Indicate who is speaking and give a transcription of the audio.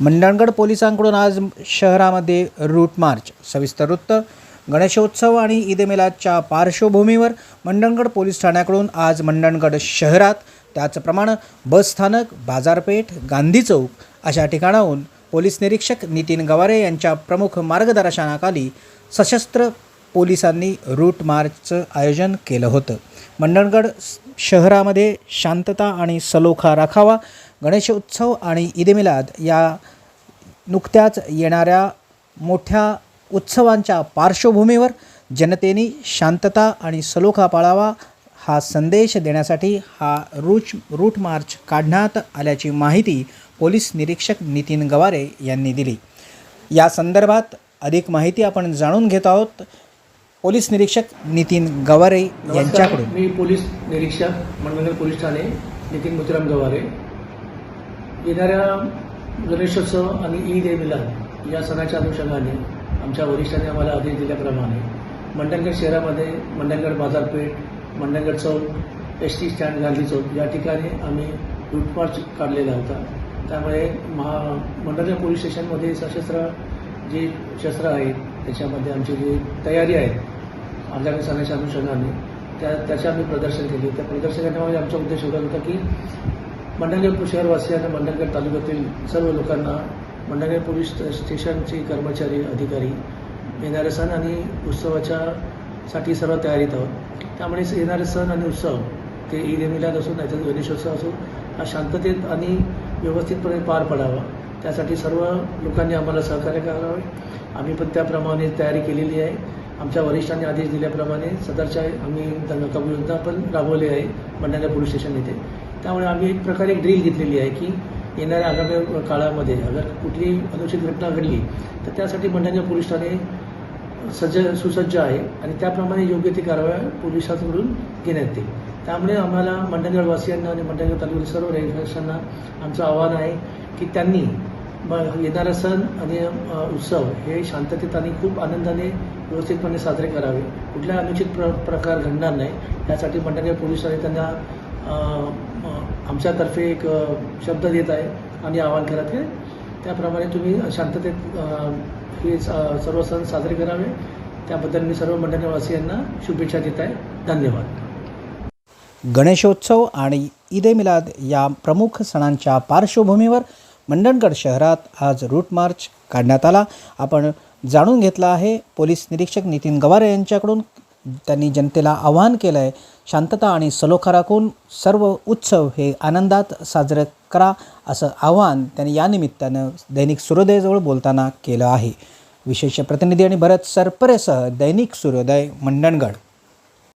Speaker 1: मंडणगड पोलिसांकडून आज शहरामध्ये रूट मार्च. सविस्तर वृत्त गणेशोत्सव आणि ईद मिलादच्या पार्श्वभूमीवर मंडणगड पोलीस ठाण्याकडून आज मंडणगड शहरात त्याचप्रमाणे बसस्थानक बाजारपेठ गांधी चौक अशा ठिकाणाहून पोलीस निरीक्षक नितीन गवारे यांच्या प्रमुख मार्गदर्शनाखाली सशस्त्र पोलिसांनी रूट मार्चचं आयोजन केलं होतं. मंडणगड शहरामध्ये शांतता आणि सलोखा राखावा गणेशोत्सव आणि ईदमिलाद या नुकत्याच येणाऱ्या मोठ्या उत्सवांच्या पार्श्वभूमीवर जनतेने शांतता आणि सलोखा पाळावा हा संदेश देण्यासाठी हा रूट रूट मार्च काढण्यात आल्याची माहिती पोलीस निरीक्षक नितीन गवारे यांनी दिली. या संदर्भात अधिक माहिती आपण जाणून घेत आहोत. पोलीस निरीक्षक नितीन गवारे यांच्याकडून.
Speaker 2: मी पोलीस निरीक्षक मंडणगड पोलीस ठाणे नितीन मुतीराम गवारे. येणाऱ्या गणेशोत्सव आणि ईद ए मिलाद या सणाच्या अनुषंगाने आमच्या वरिष्ठांनी आम्हाला आदेश दिल्याप्रमाणे मंडणगड शहरामध्ये मंडणगड बाजारपेठ मंडणगड चौक एस टी स्टँड गांधी चौक या ठिकाणी आम्ही रूट मार्च काढलेला होता. त्यामुळे महा मंडणगड पोलीस स्टेशनमध्ये सशस्त्र जी शस्त्र आहेत त्याच्यामध्ये आमची जी तयारी आहे आगामी सणाच्या अनुषंगाने त्या त्याचे आम्ही प्रदर्शन केले. त्या प्रदर्शनामध्ये आमचा उद्देश एवढा होता की मंडणगड शहरवासियांना मंडणगड तालुक्यातील सर्व लोकांना मंडणगड पोलीस स्टेशनचे कर्मचारी अधिकारी येणारे सण आणि उत्सवाच्या साठी सर्व तयारीत आहोत. त्यामुळे येणारे सण आणि उत्सव ते ईद मिलाद असो नाहीतर गणेशोत्सव असो हा शांततेत आणि व्यवस्थितपणे पार पडावा. त्यासाठी सर्व लोकांनी आम्हाला सहकार्य करावे. आम्ही पण त्याप्रमाणे तयारी केलेली आहे. आमच्या वरिष्ठांनी आदेश दिल्याप्रमाणे सदरच्या आम्ही दंगकाबू योजना पण राबवली आहे मंडणगड पोलीस स्टेशन येथे. त्यामुळे आम्ही एक प्रकारे एक ड्रिल घेतलेली आहे की येणाऱ्या आगामी काळामध्ये अगर कुठलीही अनुचित घटना घडली तर त्यासाठी मंडणगड पोलीस ठाणे सज्ज सुसज्ज आहे आणि त्याप्रमाणे योग्य ती कारवाई पोलिसांकडून घेण्यात येईल त्यामुळे आम्हाला मंडणगडवासियांना आणि मंडणगड तालुक्यातील सर्व रहिवाशांना आमचं आव्हान आहे की त्यांनी येणारा सण आणि उत्सव हे शांततेत आणि खूप आनंदाने व्यवस्थितपणे साजरे करावे. कुठल्या अनुचित प्र प्रकार घडणार नाही. यासाठी मंडळीय पोलिसांनी त्यांना आमच्यातर्फे एक शब्द देत आहे आणि आवाहन करत आहे त्याप्रमाणे तुम्ही शांततेत हे सर्व सण साजरे करावे. त्याबद्दल मी सर्व मंडळवासियांना शुभेच्छा देत आहे. धन्यवाद.
Speaker 1: गणेशोत्सव आणि ईद ए मिलाद या प्रमुख सणांच्या पार्श्वभूमीवर मंडणगड शहरात आज रूट मार्च काढण्यात आला. आपण जाणून घेतलं आहे पोलीस निरीक्षक नितीन गवारे यांच्याकडून त्यांनी जनतेला आवाहन केलं आहे शांतता आणि सलोखा राखून सर्व उत्सव हे आनंदात साजरे करा असं आवाहन त्यांनी यानिमित्तानं दैनिक सूर्योदयजवळ बोलताना केलं आहे. विशेष प्रतिनिधी आणि भरत सरपरेसह दैनिक सूर्योदय मंडणगड.